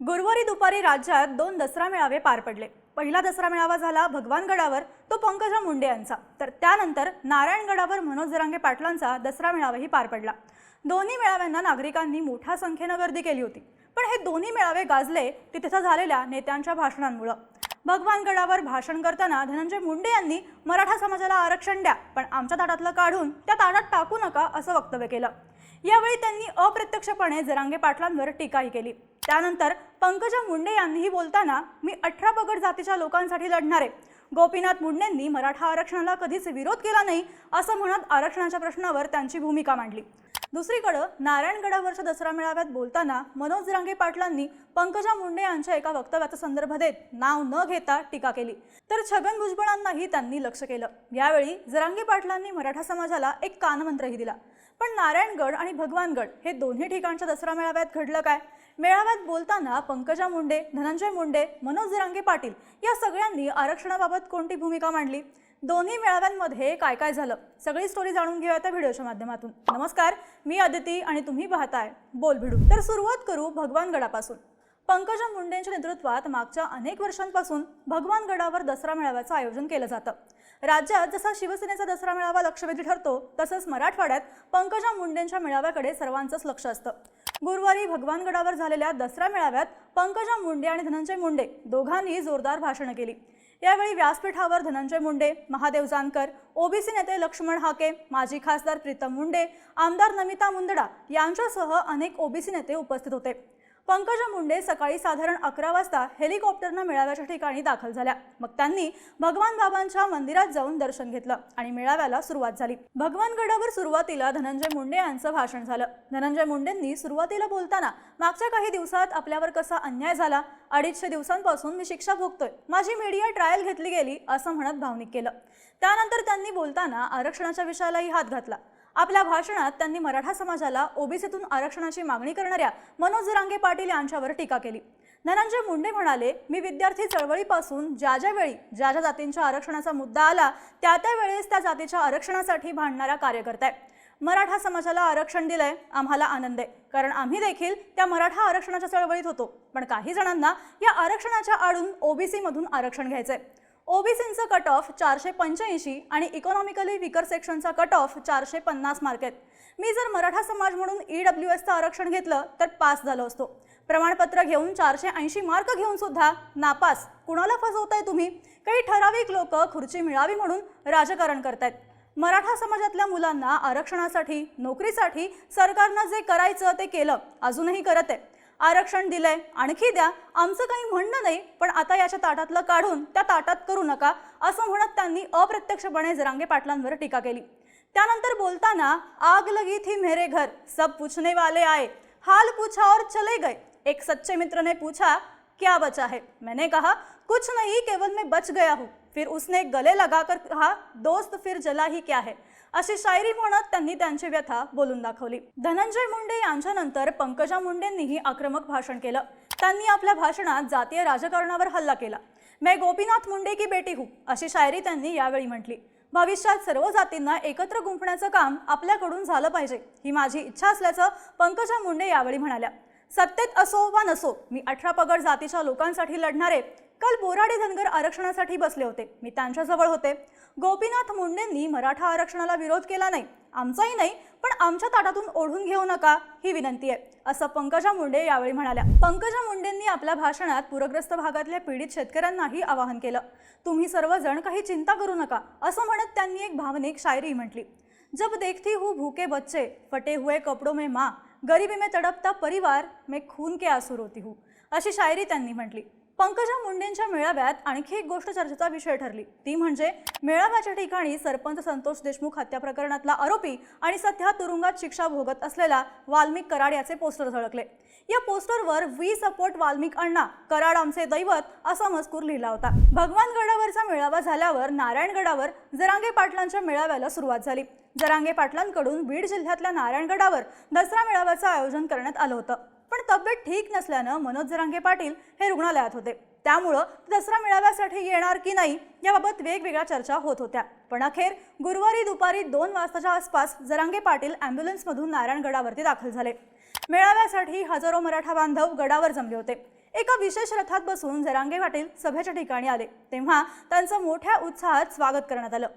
गुरुवारी दुपारी राज्यात दोन दसरा मेळावे पार पडले. पहिला दसरा मेळावा झाला भगवानगडावर तो पंकजा मुंडे यांचा. तर त्यानंतर नारायणगडावर मनोज जरांगे पाटलांचा दसरा मेळावाही पार पडला. दोन्ही मेळाव्यांना नागरिकांनी मोठ्या संख्येनं गर्दी केली होती. पण हे दोन्ही मेळावे गाजले ते तिथं झालेल्या नेत्यांच्या भाषणांमुळं. भगवानगडावर भाषण करताना धनंजय मुंडे यांनी मराठा समाजाला आरक्षण द्या पण आमच्या ताटातलं काढून त्या ताटात टाकू नका असं वक्तव्य केलं. यावेळी त्यांनी अप्रत्यक्षपणे जरांगे पाटलांवर टीकाही केली. त्यानंतर पंकजा मुंडे यांनीही बोलताना मी अठरा पगड जातीच्या लोकांसाठी लढणार आहे. गोपीनाथ मुंडेंनी मराठा आरक्षणाला कधीच विरोध केला नाही असं म्हणत आरक्षणाच्या प्रश्नावर त्यांची भूमिका मांडली. दुसरीकडं नारायणगडावरच्या दसरा मेळाव्यात बोलताना मनोज रांगे पाटलांनी पंकजा मुंडे यांच्या एका वक्तव्याचा संदर्भ देत नाव न घेता टीका केली. तर छगन भुजबळांनाही त्यांनी लक्ष केलं. यावेळी जरांगे पाटलांनी मराठा समाजाला एक कानमंत्रही दिला. पण नारायणगड आणि भगवानगड हे दोन्ही ठिकाणच्या दसरा मेळाव्यात घडलं काय? मेळाव्यात बोलताना पंकजा मुंडे धनंजय मुंडे मनोज जरांगे पाटील या सगळ्यांनी आरक्षणाबाबत कोणती भूमिका मांडली? दोन्ही मेळाव्यांमध्ये काय काय झालं? सगळी स्टोरी जाणून घेऊया त्या व्हिडिओच्या माध्यमातून. नमस्कार मी अदिती आणि तुम्ही पाहताय बोल भिडू. तर सुरुवात करू भगवानगडापासून पंकजा मुंडेंच्या नेतृत्वात मागच्या अनेक वर्षांपासून भगवानगडावर दसरा मेळाव्याचं आयोजन केलं जातं. राज्यात जसा शिवसेनेचा दसरा मेळावा लक्षवेधी ठरतो तसंच मराठवाड्यात पंकजा मुंडेंच्या मेळाव्याकडे सर्वांचंच लक्ष असतं. गुरुवारी भगवानगडावर झालेल्या दसरा मेळाव्यात पंकजा मुंडे आणि धनंजय मुंडे दोघांनी जोरदार भाषणं केली. यावेळी व्यासपीठावर धनंजय मुंडे महादेव जानकर ओबीसी नेते लक्ष्मण हाके माजी खासदार प्रीतम मुंडे आमदार नमिता मुंदडा यांच्यासह अनेक ओबीसी नेते उपस्थित होते. पंकजा मुंडे सकाळी साधारण अकरा वाजता हेलिकॉप्टरनं मेळाव्याच्या ठिकाणी दाखल झाल्या. मग त्यांनी भगवान बाबांच्या मंदिरात जाऊन दर्शन घेतलं आणि मेळाव्याला सुरुवात झाली. भगवानगडावर सुरुवातीला धनंजय मुंडे यांचं भाषण झालं. धनंजय मुंडेंनी सुरुवातीला बोलताना मागच्या काही दिवसात आपल्यावर कसा अन्याय झाला? अडीचशे दिवसांपासून मी शिक्षा भोगतोय. माझी मीडिया ट्रायल घेतली गेली असं म्हणत भावनिक केलं. त्यानंतर त्यांनी बोलताना आरक्षणाच्या विषयालाही हात घातला. आपल्या भाषणात त्यांनी मराठा समाजाला ओबीसीतून आरक्षणाची मागणी करणाऱ्या मनोज रांगे पाटील यांच्यावर टीका केली. धनंजय मुंडे म्हणाले मी विद्यार्थी चळवळीपासून ज्या ज्या वेळी ज्या ज्या जातींच्या आरक्षणाचा मुद्दा आला त्या त्या वेळेस त्या जातीच्या आरक्षणासाठी भांडणारा कार्यकर्ता आहे. मराठा समाजाला आरक्षण दिलंय आम्हाला आनंद आहे. कारण आम्ही देखील त्या मराठा आरक्षणाच्या चळवळीत होतो. पण काही जणांना या आरक्षणाच्या आडून ओबीसीमधून आरक्षण घ्यायचंय. ओबीसींचं कट ऑफ चारशे पंच्याऐंशी आणि इकॉनॉमिकली विकर सेक्शनचा कट ऑफ चारशे पन्नास मार्क आहेत मी जर मराठा समाज म्हणून ई डब्ल्यू एसचं आरक्षण घेतलं तर पास झालो असतो. प्रमाणपत्र घेऊन चारशे ऐंशी मार्क घेऊन सुद्धा नापास. कुणाला फसवताय तुम्ही? काही ठराविक लोक खुर्ची मिळावी म्हणून राजकारण करतायत. मराठा समाजातल्या मुलांना आरक्षणासाठी नोकरीसाठी सरकारनं जे करायचं ते केलं अजूनही करत आहे आरक्षण दिलंय. आणखी द्या. आमचं काही म्हणणं नाही पण आता याच्या ताटातलं काढून त्या ताटात करू नका असं म्हणत त्यांनी अप्रत्यक्षपणे जरांगे पाटलांवर टीका केली. त्यानंतर बोलताना आग लगी थी मेरे घर सब पूछने वाले आए. हाल पूछा और चले गए. एक सच्चे मित्र ने पूछा क्या बचा है? मैंने कहा कुछ नहीं केवल मैं बच गया हूँ. फिर उसने गले लगाकर कहा दोस्त फिर जला ही क्या है? अशी शायरी म्हणत त्यांनी त्यांची व्यथा बोलून दाखवली. धनंजय मुंडे यांच्यानंतर पंकजा मुंडेंनीही आक्रमक भाषण केलं. त्यांनी आपल्या भाषणात जातीय राजकारणावर हल्ला केला. मैं गोपीनाथ मुंडे की बेटी हू अशी शायरी त्यांनी यावेळी म्हटली. भविष्यात सर्व जातींना एकत्र गुंफण्याचं काम आपल्याकडून झालं पाहिजे ही माझी इच्छा असल्याचं पंकजा मुंडे यावेळी म्हणाल्या. सत्तेत असो वा नसो मी अठरा पगड जातीच्या लोकांसाठी लढणारे काल बोराडे धनगर आरक्षणासाठी बसले होते. मी त्यांच्याजवळ होते. गोपीनाथ मुंडेंनी मराठा आरक्षणाला विरोध केला नाही. आमचाही नाही पण आमच्या ताटातून ओढून घेऊ नका ही विनंती आहे असं पंकजा मुंडे यावेळी म्हणाल्या. पंकजा मुंडेंनी आपल्या भाषणात पूरग्रस्त भागातल्या पीडित शेतकऱ्यांनाही आवाहन केलं. तुम्ही सर्वजण काही चिंता करू नका असं म्हणत त्यांनी एक भावनिक शायरी म्हटली. जब देखती हूँ भूखे बच्चे फटे हुए कपड़ों में माँ गरीबी में तड़पता परिवार में खून के आंसू रोती हूँ अशी शायरी त्यांनी म्हटली. पंकजा मुंडेंच्या मेळाव्यात आणखी एक गोष्ट चर्चेचा विषय ठरली. ती म्हणजे मेळाव्याच्या ठिकाणी सरपंच संतोष देशमुख हत्या प्रकरणातला आरोपी आणि सध्या तुरुंगात शिक्षा भोगत असलेला वाल्मिक कराड याचे पोस्टर झळकले. या पोस्टरवर वी सपोर्ट वाल्मिक अण्णा कराड आमचे दैवत असा मजकूर लिहिला होता. भगवानगडावरचा मेळावा झाल्यावर नारायणगडावर जरांगे पाटलांच्या मेळाव्याला सुरुवात झाली. जरांगे पाटलांकडून बीड जिल्ह्यातल्या नारायणगडावर दसरा मेळाव्याचं आयोजन करण्यात आलं होतं. पण तब्येत ठीक नसल्यानं मनोज जरांगे पाटील हे रुग्णालयात होते. त्यामुळं दसरा मेळाव्यासाठी येणार की नाही याबाबत वेगवेगळ्या चर्चा होत होत्या. पण अखेर गुरुवारी दुपारी दोन वाजताच्या आसपास जरांगे पाटील अँब्युलन्समधून नारायणगडावरती दाखल झाले. मेळाव्यासाठी हजारो मराठा बांधव गडावर जमले होते. एका विशेष रथात बसून जरांगे पाटील सभेच्या ठिकाणी आले तेव्हा त्यांचं मोठ्या उत्साहात स्वागत करण्यात आलं.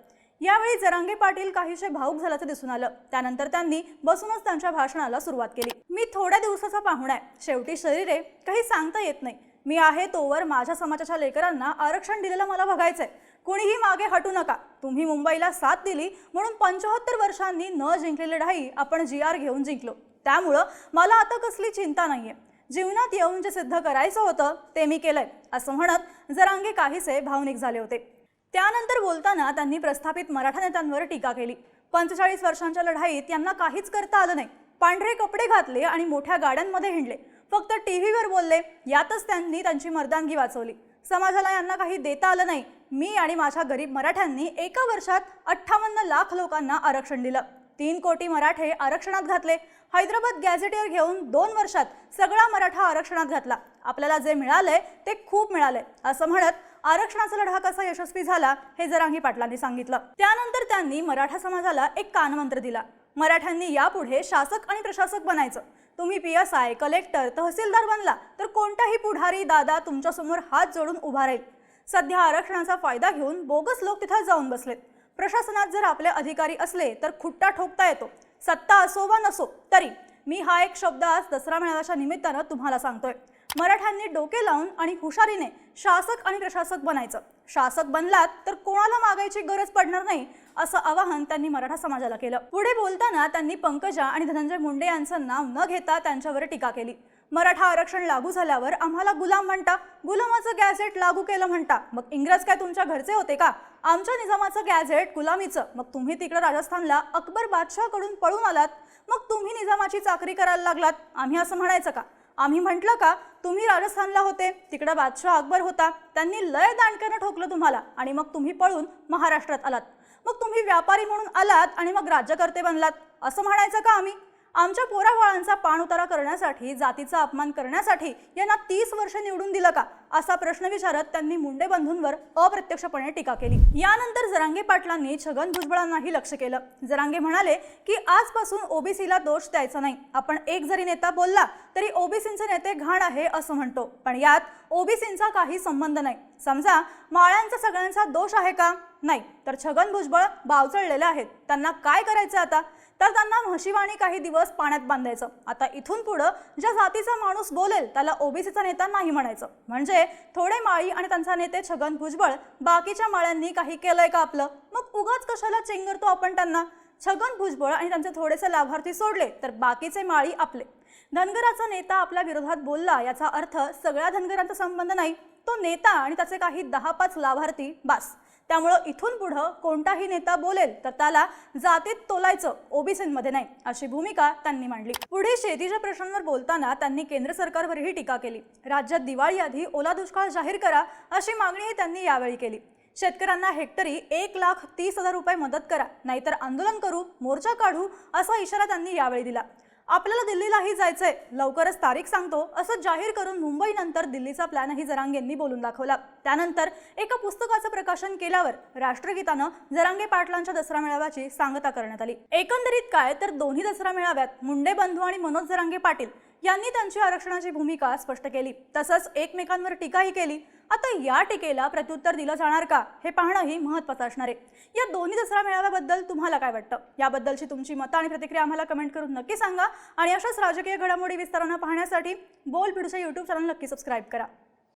यावेळी जरांगे पाटील काहीसे भाऊक झाल्याचं दिसून आलं. त्यानंतर त्यांनी बसूनच त्यांच्या भाषणाला सुरुवात केली. मी थोड्या दिवसाचा पाहुणा आहे. शेवटी शरीरे काही सांगता येत नाही. मी आहे तोवर माझ्या समाजाच्या लेकरांना आरक्षण दिलेलं मला बघायचंय. कोणीही मागे हटू नका. तुम्ही मुंबईला साथ दिली म्हणून पंचाहत्तर वर्षांनी न जिंकलेली लढाई आपण जी आर घेऊन जिंकलो. त्यामुळं मला आता कसली चिंता नाहीये. जीवनात येऊन जे सिद्ध करायचं होतं ते मी केलंय असं म्हणत जरांगे काहीसे भावनिक झाले होते. त्यानंतर बोलताना त्यांनी प्रस्थापित मराठा नेत्यांवर टीका केली. पंचेचाळीस वर्षांच्या लढाईत त्यांना काहीच करता आलं नाही. पांढरे कपडे घातले आणि मोठ्या गाड्यांमध्ये हिंडले. फक्त टीव्हीवर बोलले यातच त्यांनी त्यांची मर्दानगी वाचवली. समाजाला यांना काही देता आलं नाही. मी आणि माझ्या गरीब मराठ्यांनी एका वर्षात अठ्ठावन्न लाख लोकांना आरक्षण दिलं. तीन कोटी मराठे आरक्षणात घातले. हैदराबाद गॅझेटियर घेऊन दोन वर्षात सगळा मराठा आरक्षणात घातला. आपल्याला जे मिळालंय ते खूप मिळालंय असं म्हणत आरक्षणाचा लढा कसा यशस्वी झाला हे जरांगी पाटलांनी सांगितलं. त्यानंतर त्यांनी मराठा समाजाला एक कानमंत्र दिला. मराठ्यांनी यापुढे शासक आणि प्रशासक बनायचं. तुम्ही पी एस आय कलेक्टर तहसीलदार बनला तर कोणताही पुढारी दादा तुमच्यासमोर हात जोडून उभा राहील. सध्या आरक्षणाचा फायदा घेऊन बोगस लोक तिथं जाऊन बसलेत. प्रशासनात जर आपले अधिकारी असले तर खुट्टा ठोकता येतो. सत्ता असो वा नसो तरी मी हा एक शब्द आज दसरा मेळाव्याच्या निमित्तानं तुम्हाला सांगतोय. मराठ्यांनी डोके लावून आणि हुशारीने शासक आणि प्रशासक बनायचं. शासक बनलात तर कोणाला मागायची गरज पडणार नाही असं आवाहन त्यांनी मराठा समाजाला केलं. पुढे बोलताना त्यांनी पंकजा आणि धनंजय मुंडे यांचं नाव न घेता त्यांच्यावर टीका केली. मराठा आरक्षण लागू झाल्यावर आम्हाला गुलाम म्हणता गुलामाचं गॅझेट लागू केलं म्हणता. मग इंग्रज काय तुमच्या घरचे होते का? आमच्या निजामाचं गॅझेट गुलामीचं. मग तुम्ही तिकडे राजस्थानला अकबर बादशाहकडून पळून आलात. मग तुम्ही निजामाची चाकरी करायला लागलात. आम्ही असं म्हणायचं का? आम्ही म्हटलं का तुम्ही राजस्थानला होते तिकडं बादशाह अकबर होता त्यांनी लय दांडक्यानं ठोकलं तुम्हाला आणि मग तुम्ही पळून महाराष्ट्रात आलात. मग तुम्ही व्यापारी म्हणून आलात आणि मग राज्यकर्ते बनलात असं म्हणायचं का आम्ही? आमच्या पोराबाळांचा पाणउतारा करण्यासाठी जातीचा अपमान करण्यासाठी यांना तीस वर्ष निवडून दिलं का? असा प्रश्न विचारत त्यांनी मुंडे बंधूंवर अप्रत्यक्षपणे टीका केली. यानंतर जरांगे पाटलांनी छगन भुजबळांनाही लक्ष केलं. जरांगे म्हणाले की आजपासून ओबीसीला दोष द्यायचा नाही. आपण एक जरी नेता बोलला तरी ओबीसींचे नेते घाण आहे असं म्हणतो. पण यात ओबीसींचा काही संबंध नाही. समजा माळ्यांचा सगळ्यांचा दोष आहे का? नाही. तर छगन भुजबळ बावचळलेले आहेत. त्यांना काय करायचं आता? तर त्यांना म्हशीवाणी काही दिवस पाण्यात बांधायचं. आता इथून पुढं ज्या जातीचा माणूस बोलेल त्याला ओबीसीचा नेता नाही म्हणायचं. म्हणजे थोडे माळी आणि त्यांचा नेते छगन भुजबळ बाकीच्या माळ्यांनी काही केलंय का आपलं? मग उगाच कशाला चेंगरतो आपण त्यांना? छगन भुजबळ आणि त्यांचे थोडेसे लाभार्थी सोडले तर बाकीचे माळी आपले. धनगराचा नेता आपल्या विरोधात बोलला याचा अर्थ सगळ्या धनगरांचा संबंध नाही. तो नेता आणि त्याचे काही दहा पाच लाभार्थी बास. त्यामुळं इथून पुढं कोणताही नेता बोलेल तर त्याला जातीत तोलायचं ओबीसीमध्ये नाही अशी भूमिका त्यांनी मांडली. पुढे शेतीच्या प्रश्नांवर बोलताना त्यांनी केंद्र सरकारवरही टीका केली. राज्यात दिवाळी आधी ओला दुष्काळ जाहीर करा अशी मागणीही त्यांनी यावेळी केली. शेतकऱ्यांना हेक्टरी एक लाख तीस हजार रुपये मदत करा नाहीतर आंदोलन करू मोर्चा काढू असा इशारा त्यांनी यावेळी दिला. आपल्याला दिल्लीलाही जायचंय. लवकरच तारीख सांगतो. असं जाहीर करून मुंबईनंतर दिल्लीचा प्लॅनही जरांगेंनी बोलून दाखवला. त्यानंतर एका पुस्तकाचं प्रकाशन केल्यावर राष्ट्रगीतानं जरांगे पाटलांच्या दसरा मेळाव्याची सांगता करण्यात आली. एकंदरीत काय? तर दोन्ही दसरा मेळाव्यात मुंडे बंधू आणि मनोज जरांगे पाटील यांनी त्यांची आरक्षणाची भूमिका स्पष्ट केली. तसंच एकमेकांवर टीकाही केली. आता या टीकेला प्रत्युत्तर दिलं जाणार का हे पाहणंही महत्त्वाचं असणार आहे. या दोन्ही दसरा मेळाव्याबद्दल तुम्हाला काय वाटतं? याबद्दलची तुमची मतं आणि प्रतिक्रिया आम्हाला कमेंट करून नक्की सांगा. आणि अशाच राजकीय घडामोडी विस्तारानं पाहण्यासाठी बोल पिढूच्या यूट्यूब चॅनल नक्की सबस्क्राईब करा.